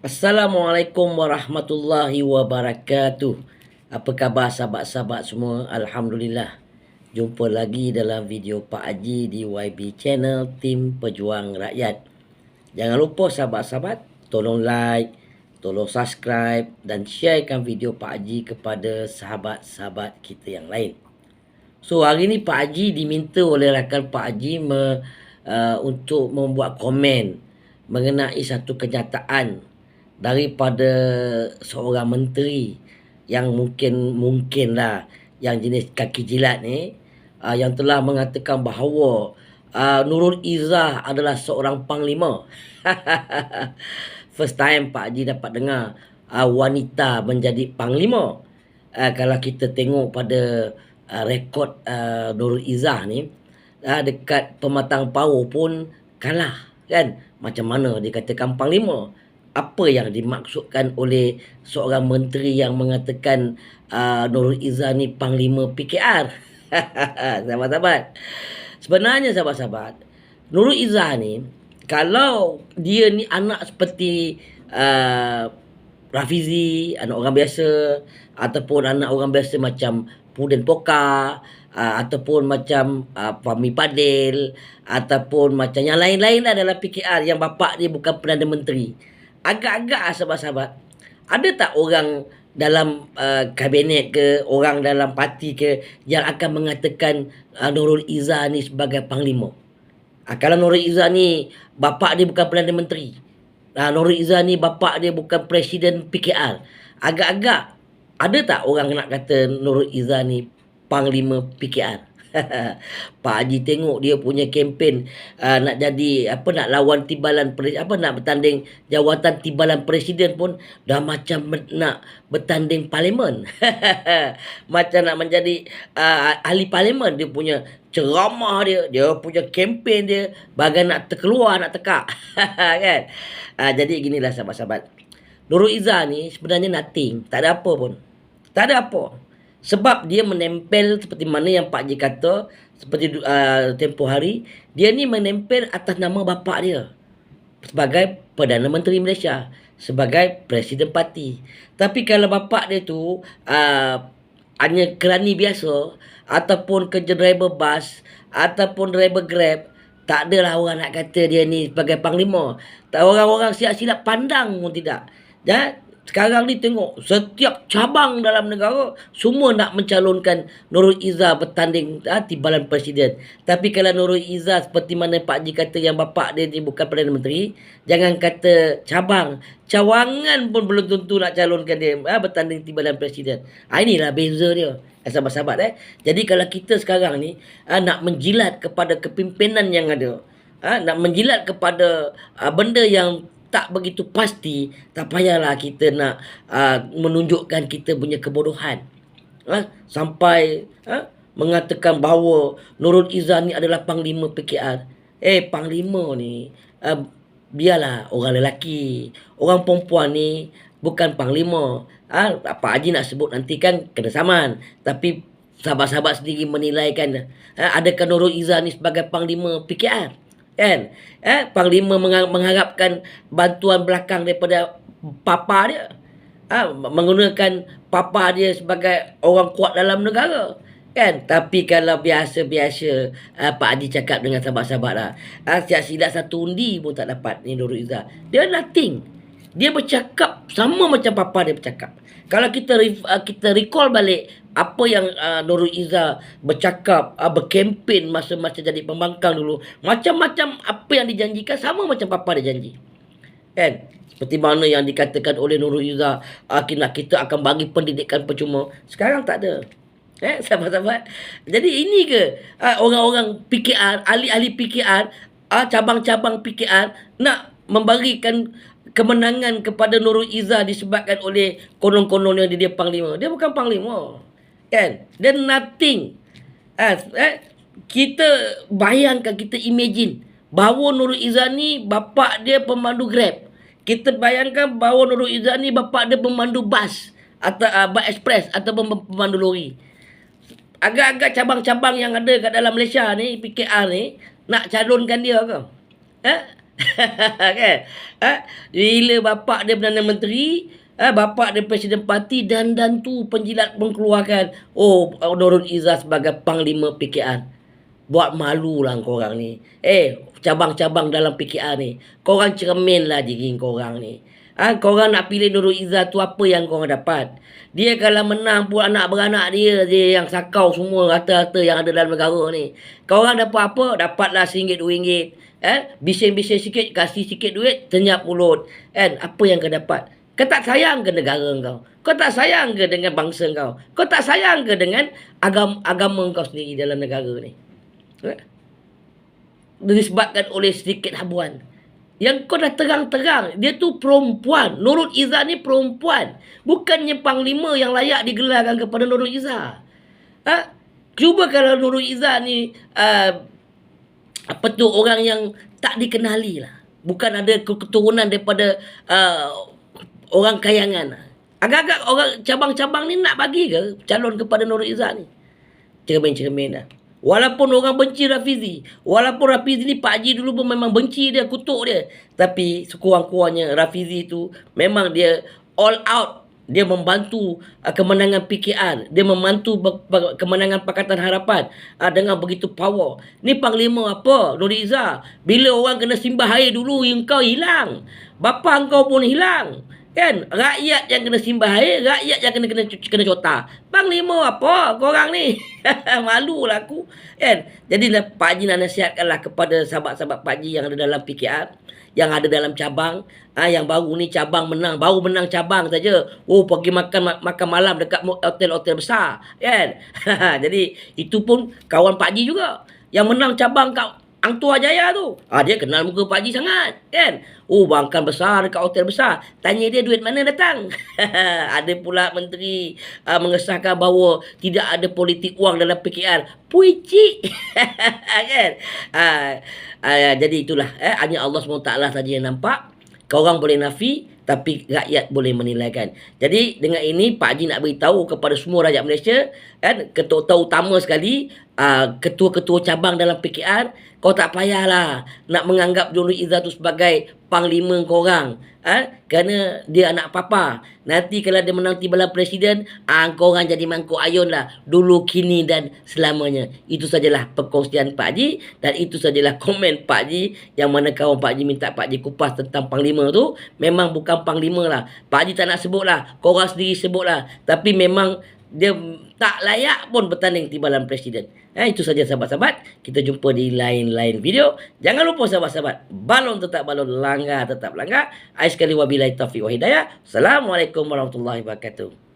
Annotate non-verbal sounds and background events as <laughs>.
Assalamualaikum warahmatullahi wabarakatuh. Apa khabar sahabat-sahabat semua? Alhamdulillah. Jumpa lagi dalam video Pak Haji di YB Channel Tim Pejuang Rakyat. Jangan lupa sahabat-sahabat, tolong like, tolong subscribe dan sharekan video Pak Haji kepada sahabat-sahabat kita yang lain. So hari ni Pak Haji diminta oleh rakan Pak Haji me, uh, untuk membuat komen mengenai satu kenyataan daripada seorang menteri yang mungkin mungkinlah yang jenis kaki jilat ni uh, yang telah mengatakan bahawa uh, Nurul Izzah adalah seorang panglima. <laughs> First time Pak Haji dapat dengar uh, wanita menjadi panglima. Uh, kalau kita tengok pada uh, rekod uh, Nurul Izzah ni uh, dekat pematang power pun kalah kan macam mana dikatakan panglima apa yang dimaksudkan oleh seorang menteri yang mengatakan uh, Nurul Izzah ni panglima PKR. <laughs> sahabat-sahabat. Sebenarnya sahabat-sahabat, Nurul Izzah ni kalau dia ni anak seperti uh, Rafizi, anak orang biasa ataupun anak orang biasa macam Puden Poka uh, ataupun macam uh, Fahmi Padil ataupun macam yang lain-lain lah dalam PKR yang bapa dia bukan Perdana Menteri agak-agak lah sahabat-sahabat. Ada tak orang dalam uh, kabinet ke orang dalam parti ke yang akan mengatakan uh, Nurul Izzah ni sebagai panglima? Uh, kalau Nurul Izzah ni bapa dia bukan Perdana Menteri. Uh, Nurul Izzah ni bapa dia bukan Presiden PKR agak-agak ada tak orang nak kata Nurul Izzah ni panglima PKR <laughs> Pak Haji tengok dia punya kempen uh, nak jadi apa nak lawan timbalan apa nak bertanding jawatan timbalan presiden pun dah macam nak bertanding parlimen. <laughs> macam nak menjadi uh, ahli parlimen dia punya ceramah dia, dia punya kempen dia bagai nak terkeluar nak tekak. <laughs> kan? Uh, jadi ginilah sahabat-sahabat. Nurul Izzah ni sebenarnya nothing, tak ada apa pun. Tak ada apa. Sebab dia menempel seperti mana yang Pak Ji kata seperti uh, tempoh hari dia ni menempel atas nama bapa dia sebagai Perdana Menteri Malaysia sebagai Presiden Parti. Tapi kalau bapa dia tu uh, hanya kerani biasa ataupun kerja driver bas ataupun driver grab tak adalah orang nak kata dia ni sebagai panglima. Tak orang-orang siap-siap pandang pun tidak. Ya, sekarang ni tengok setiap cabang dalam negara semua nak mencalonkan Nurul Izzah bertanding ha, timbalan presiden. Tapi kalau Nurul Izzah seperti mana Pak Ji kata yang bapa dia ni bukan Perdana Menteri, jangan kata cabang, cawangan pun belum tentu nak calonkan dia ha, bertanding timbalan presiden. Ha, inilah beza dia. Sahabat-sahabat eh. Jadi kalau kita sekarang ni ha, nak menjilat kepada kepimpinan yang ada, ha, nak menjilat kepada ha, benda yang tak begitu pasti tak payahlah kita nak uh, menunjukkan kita punya kebodohan ha? sampai ha? mengatakan bahawa Nurul Izzah ni adalah panglima PKR eh panglima ni uh, biarlah orang lelaki orang perempuan ni bukan panglima ha? apa Haji nak sebut nanti kan kena saman tapi sahabat-sahabat sendiri menilaikan ha? adakah Nurul Izzah ni sebagai panglima PKR kan? Eh panglima mengharapkan bantuan belakang daripada papa dia. Ha, menggunakan papa dia sebagai orang kuat dalam negara. Kan? Tapi kalau biasa-biasa uh, Pak Haji cakap dengan sahabat-sahabat lah uh, siap silap satu undi pun tak dapat ni Nurul Izzah. Dia nothing. Dia bercakap sama macam papa dia bercakap. Kalau kita uh, kita recall balik apa yang uh, Nurul Izzah bercakap uh, berkempen masa-masa jadi pembangkang dulu macam-macam apa yang dijanjikan sama macam papa dia janji. Kan? Seperti mana yang dikatakan oleh Nurul Izzah uh, kita, akan bagi pendidikan percuma. Sekarang tak ada. Eh <laughs> sahabat-sahabat. Jadi ini ke? Uh, orang-orang PKR ahli-ahli PKR uh, cabang-cabang PKR nak memberikan kemenangan kepada Nurul Izzah disebabkan oleh konon-konon yang dia, dia panglima. Dia bukan panglima. Kan? Dia nothing. Ha, eh, kita bayangkan, kita imagine bahawa Nurul Izzah ni bapa dia pemandu Grab. Kita bayangkan bahawa Nurul Izzah ni bapa dia pemandu bas atau uh, bas express atau pemandu lori. Agak-agak cabang-cabang yang ada kat dalam Malaysia ni, PKR ni, nak calonkan dia ke? Eh? <laughs> kan? Ha? Bila bapak dia Perdana Menteri, ha? bapak dia Presiden Parti dan dan tu penjilat mengeluarkan oh Nurul Izzah sebagai Panglima PKR. Buat malu lah korang ni. Eh, cabang-cabang dalam PKR ni. Korang cermin lah diri korang ni. Ha, korang nak pilih Nurul Izzah tu apa yang korang dapat? Dia kalau menang pun anak beranak dia, dia yang sakau semua rata-rata yang ada dalam negara ni. Korang dapat apa? Dapatlah RM1, RM2. Eh? Bising-bising sikit, kasih sikit duit, senyap mulut. Kan? Apa yang kau dapat? Kau tak sayang ke negara kau? Kau tak sayang ke dengan bangsa kau? Kau tak sayang ke dengan agama, agama kau sendiri dalam negara ni? Eh? Disebabkan oleh sedikit habuan. Yang kau dah terang-terang. Dia tu perempuan. Nurul Izzah ni perempuan. Bukannya panglima yang layak digelarkan kepada Nurul Izzah. Ha? Cuba kalau Nurul Izzah ni... Uh, apa tu orang yang tak dikenali lah. Bukan ada keturunan daripada uh, orang kayangan. Agak-agak orang cabang-cabang ni nak bagi ke calon kepada Nurul Izzah ni? Cermin-cermin lah. Walaupun orang benci Rafizi. Walaupun Rafizi ni Pak Haji dulu pun memang benci dia, kutuk dia. Tapi sekurang-kurangnya Rafizi tu memang dia all out. Dia membantu uh, kemenangan PKR. Dia membantu kemenangan Pakatan Harapan uh, dengan begitu power. Ni Panglima apa? Nuri Izzah. Bila orang kena simbah air dulu, kau hilang. Bapa kau pun hilang. Kan? Rakyat yang kena simbah air, rakyat yang kena kena kena cota. Panglima apa korang ni? <laughs> Malu lah aku. Kan? Jadi Pak Haji nak nasihatkanlah kepada sahabat-sahabat Pak Haji yang ada dalam PKR, yang ada dalam cabang, ah ha, yang baru ni cabang menang, baru menang cabang saja. Oh, pergi makan makan malam dekat hotel-hotel besar, kan? <laughs> Jadi itu pun kawan Pak Haji juga. Yang menang cabang kat Ang Tua Jaya tu. Ah dia kenal muka Pak Haji sangat, kan? Oh, bangkan besar dekat hotel besar. Tanya dia duit mana datang. <laughs> ada pula menteri uh, mengesahkan bahawa tidak ada politik wang dalam PKR. Puicik. <laughs> kan? Uh, uh, jadi itulah eh hanya Allah SWT saja yang nampak. Kau orang boleh nafi tapi rakyat boleh menilaikan. Jadi dengan ini Pak Haji nak beritahu kepada semua rakyat Malaysia kan ketua-ketua utama sekali uh, ketua-ketua cabang dalam PKR kau tak payahlah nak menganggap Nurul Izzah tu sebagai panglima korang. Ha? Kerana dia anak papa. Nanti kalau dia menang timbalan presiden, ha, korang jadi mangkuk ayun lah. Dulu, kini dan selamanya. Itu sajalah perkongsian Pak Haji. Dan itu sajalah komen Pak Haji. Yang mana kawan Pak Haji minta Pak Haji kupas tentang panglima tu. Memang bukan panglima lah. Pak Haji tak nak sebut lah. Korang sendiri sebut lah. Tapi memang dia tak layak pun bertanding timbalan presiden. Eh, itu saja sahabat-sahabat. Kita jumpa di lain-lain video. Jangan lupa sahabat-sahabat. Balon tetap balon. Langgar tetap langgar. Ais sekali wabilai taufiq wa hidayah. Assalamualaikum warahmatullahi wabarakatuh.